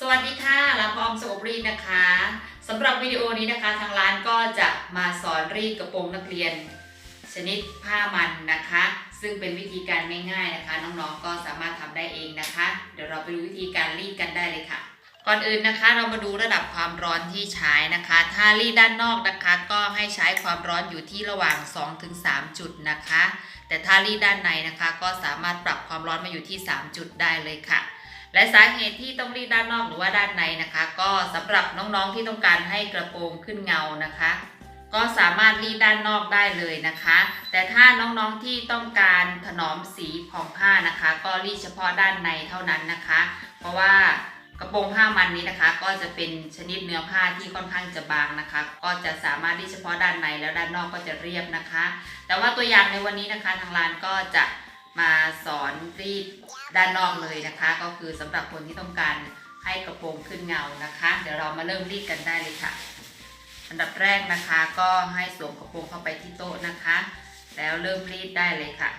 สวัสดีค่ะรับพร้อมสกบรีดนะคะสำหรับวิดีโอนี้นะคะ ทางร้านก็จะมาสอนรีดกระโปรงนักเรียน ชนิดผ้ามันนะคะ ซึ่งเป็นวิธีการง่ายๆนะคะ น้องๆก็สามารถทำได้เองนะคะ เดี๋ยวเราไปดูวิธีการรีดกันได้เลยค่ะ ก่อนอื่นนะคะ เรามาดูระดับความร้อนที่ใช้นะคะ ถ้ารีดด้านนอกนะคะ ก็ให้ใช้ความร้อนอยู่ที่ระหว่าง 2-3 จุดนะคะ แต่ถ้ารีดด้านในนะคะ ก็สามารถปรับความร้อนมาอยู่ที่ 3 จุดได้เลยค่ะ และสาเหตุที่ต้องรีดด้านนอกหรือว่าด้านในนะคะ ก็สำหรับน้องๆที่ต้องการให้กระโปรงขึ้นเงานะคะ ก็สามารถรีดด้านนอกได้เลยนะคะ แต่ถ้าน้องๆที่ต้องการถนอมสีของผ้านะคะ ก็รีดเฉพาะด้านในเท่านั้นนะคะ เพราะว่ากระโปรงผ้ามันนี้นะคะ ก็จะเป็นชนิดเนื้อผ้าที่ค่อนข้างจะบางนะคะ ก็จะสามารถรีดเฉพาะด้านในแล้วด้านนอกก็จะเรียบนะคะ แต่ว่าตัวอย่างในวันนี้นะคะทางร้านก็จะ มาสอนรีดด้านนอกเลยนะคะ ก็คือสำหรับคนที่ต้องการให้กระโปรงขึ้นเงานะคะ เดี๋ยวเรามาเริ่มรีดกันได้เลยค่ะ อันดับแรกนะคะก็ให้สวมกระโปรงเข้าไปที่โต๊ะนะคะ แล้วเริ่มรีดได้เลยค่ะ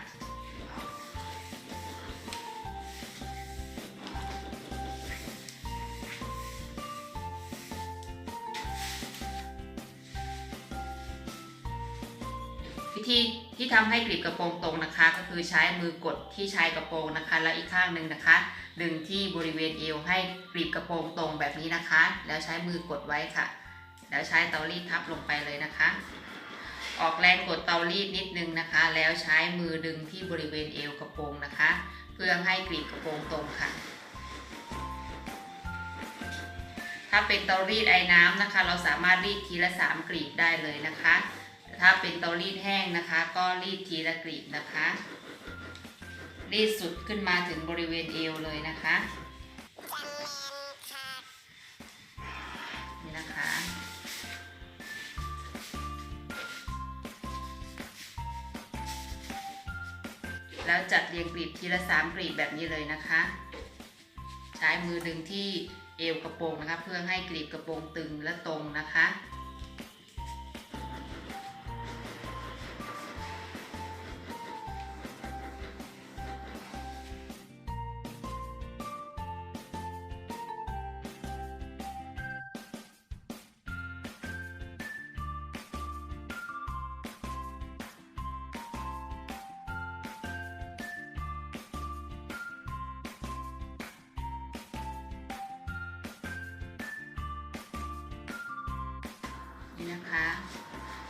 วิธีที่ทำให้กลีบกระโปรงตรงนะคะ ก็คือใช้มือกดที่ชายกระโปรงนะคะ แล้วอีกข้างหนึ่งนะคะ ดึงที่บริเวณเอวให้กลีบกระโปรงตรงแบบนี้นะคะ แล้วใช้มือกดไว้ค่ะ แล้วใช้เตารีดทับลงไปเลยนะคะ ออกแรงกดเตารีดนิดนึงนะคะ แล้วใช้มือดึงที่บริเวณเอวกระโปรงนะคะ เพื่อให้กลีบกระโปรงตรงค่ะถ้าเป็นเตารีดไอ้น้ำนะคะ เราสามารถรีดทีละสามกลีบได้เลยนะคะ ถ้าเป็นเตารีดแห้งนะคะ ก็รีดทีละกลีบนะคะ รีดสุดขึ้นมาถึงบริเวณเอวเลยนะคะนี่นะคะแล้วจัดเรียงกลีบทีละสามกลีบแบบนี้เลยนะคะ ใช้มือดึงที่เอวกระโปรงนะคะ เพื่อให้กลีบกระโปรงตึงและตรงนะคะ นี่นะคะ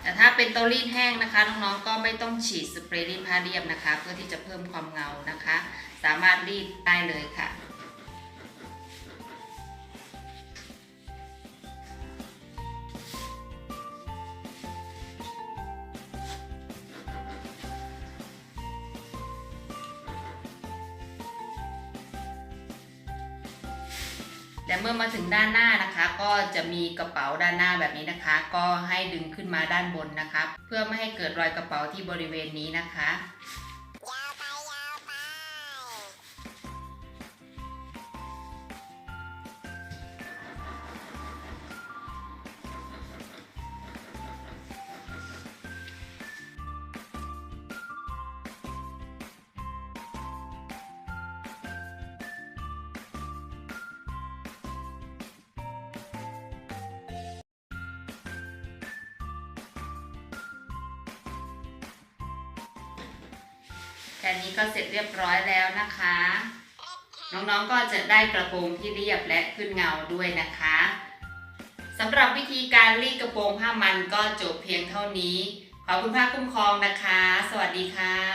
แต่ถ้าเป็นเตารีดแห้งนะคะ น้องๆก็ไม่ต้องฉีดสเปรย์รีดผ้าเรียบนะคะ เพื่อที่จะเพิ่มความเงานะคะ สามารถรีดได้เลยค่ะ และเมื่อมาถึงด้านหน้านะคะ ก็จะมีกระเป๋าด้านหน้าแบบนี้นะคะ ก็ให้ดึงขึ้นมาด้านบนนะคะ เพื่อไม่ให้เกิดรอยกระเป๋าที่บริเวณนี้นะคะ แค่นี้ก็เสร็จเรียบร้อยแล้วนะคะ น้องๆก็จะได้กระโปรงที่เรียบและขึ้นเงาด้วยนะคะสำหรับวิธีการรีดกระโปรงผ้ามันก็จบเพียงเท่านี้ ขอบคุณพระคุ้มครองนะคะ สวัสดีค่ะ